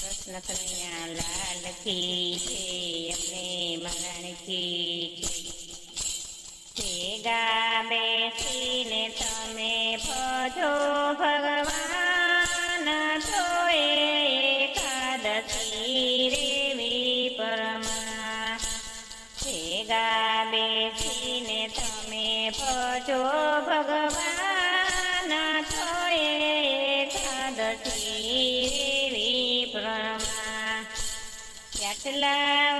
કૃષ્ણ કન્યા લાલ કી છે, અમને મરણ કી છે. ગા બેસીને તમે ભજો, ભગવાન તો એકાદશી રેવી પરમા. ભેગા બેસીને તમે ભજો, ભગવાન તો એકાદશી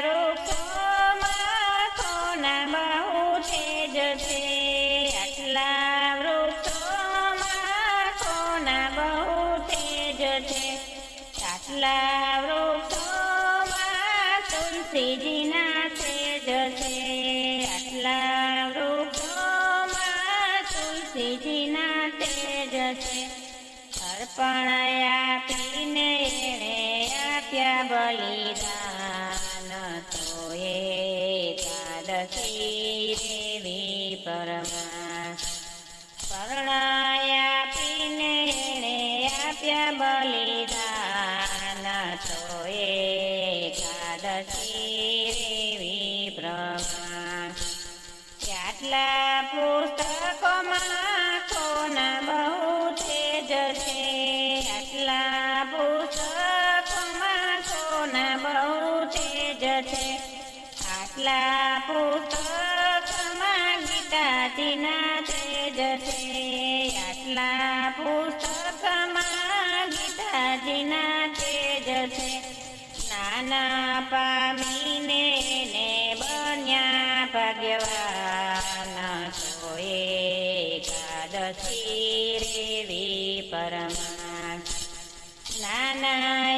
વૃક્ષોમાં કોના બહુ તેજ છે? આટલા વૃક્ષોમાં કોના બહુ તેજ છે? આટલા વૃક્ષોમાં તુલસીજીના તેજ છે? આટલા વૃક્ષોમાં તુલસીજીના તેજ છે? અર્પણ દેવી પરમા પરણાયા આપીને એણે આપ્યા બલિદાન તો એકાદશી આટલા પુસ્તકમાં ગીતાજીના તેજ છે આટલા પુસ્તકમાં ગીતાજીના તેજ નાના પામીને ને બન્યા ભાગ્યવાન તો એકાદશી રેવી પરમા નાના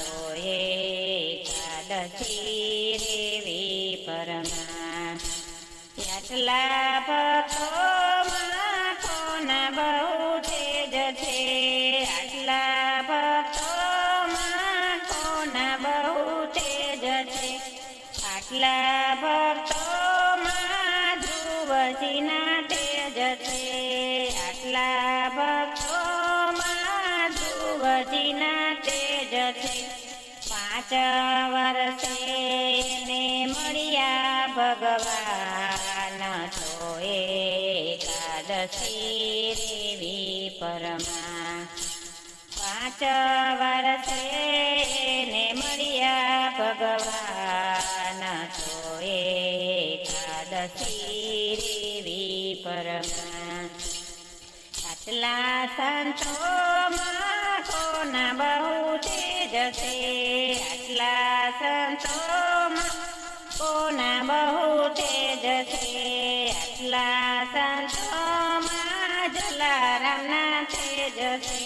ભાગ્યવાન તો એકાદશી રેવી પરમા આટલા ભક્તોમાં કોના બહુ તેજ છે? આટલા ભક્તોમાં કોના બહુ તેજ છે? આટલા ભક્તોમાં ધ્રુવજીના તેજ છે. આટલા ભક્તોમાં પાંચ વર્ષે એને મળ્યા ભગવાન તો એકાદશી દેવી પરમા. પાંચ વર્ષે ને મળ્યા ભગવાન તો એકાદશી દેવી પરમા. આટલા સંતોમાં કોના બહુ તેજ છે? કોના બહુ તેજ છે. આટલા સંતોમાં જલારામના તેજ છે.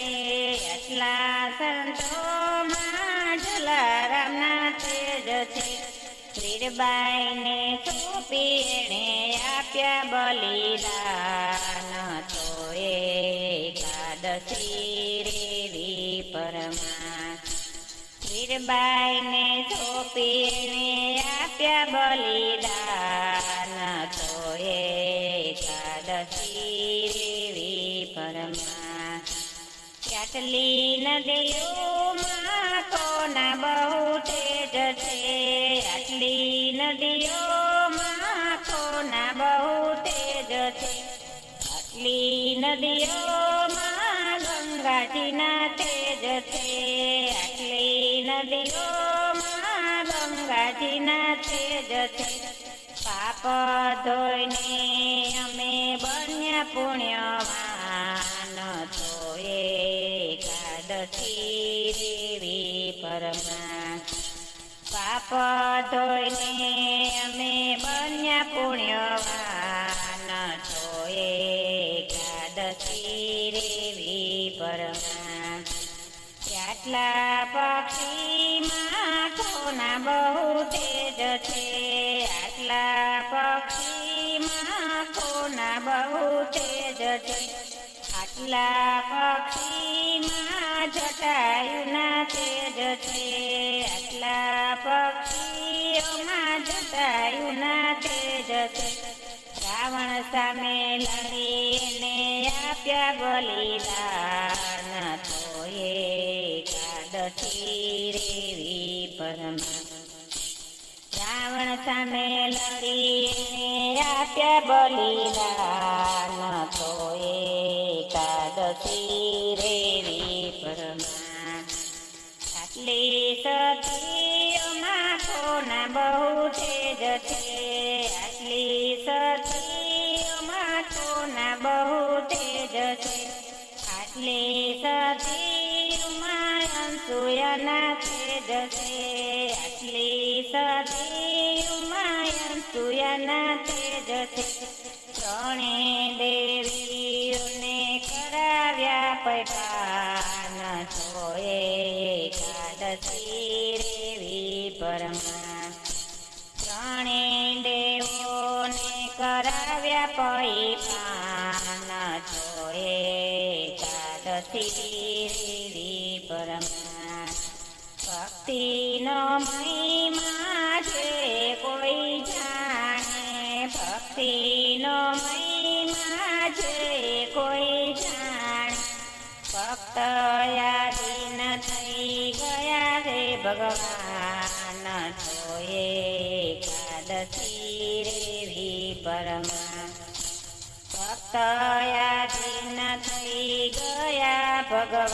આટલા સંતોમાં જલારામના છે. વીરબાઈને સોંપી એણે આપ્યા બલિદાન. તો એકાદશી રેવી પરમા વીરબાઈને સોંપી એણે આપ્યા બલિદાન. તો એકાદશી રેવી પરમા. કેટલી નદીઓમાં કોના બહુ તેજ છે આટલી નદીઓમાં કોના બહુ તેજ છે આટલી નદીઓમાં પાપ ધોઈને અમે બન્યા પુણ્યવાન તો એકાદશી દેવી પરમા. પાપ ધોઈને અમે બન્યા પુણ્યવાન તો એકાદશી દેવી પરમા. કેટલા પક્ષીમાં કોના બહુ તેજ છે. આટલા પક્ષીમાં જટાયુના તેજ છે. આટલા પક્ષીઓમાં જટાયુના તેજ છે રાવણ સામે લડીને આપ્યા બલિદાન તો કાદથી રેવી પરમા રાવણ સામે લડીને આપ્યા બલિદાન. એકાદશી રેવી પરમા આટલી બહુ છે. આટલી સતીઓમાં કોના બહુ તેજ જશે આટલી સતીઓમાં અંસુયના છે. આટલી સતીઓમાં અંસુયના જશે ત્રણે દેવીઓને પૈઠાન છોએ એકાદશી રેવી પરમા ત્રણે દેવોને કરાવ્યા પૈઠાન છોએ એકાદશી રેવી પરમા ભક્તિનો મહિમા ભક્ત યાદીન થઈ ગયા રે ભગવાન જોએ એકાદશી રેવી પરમા. ભક્ત યાદીન થઈ ગયા ભગવાન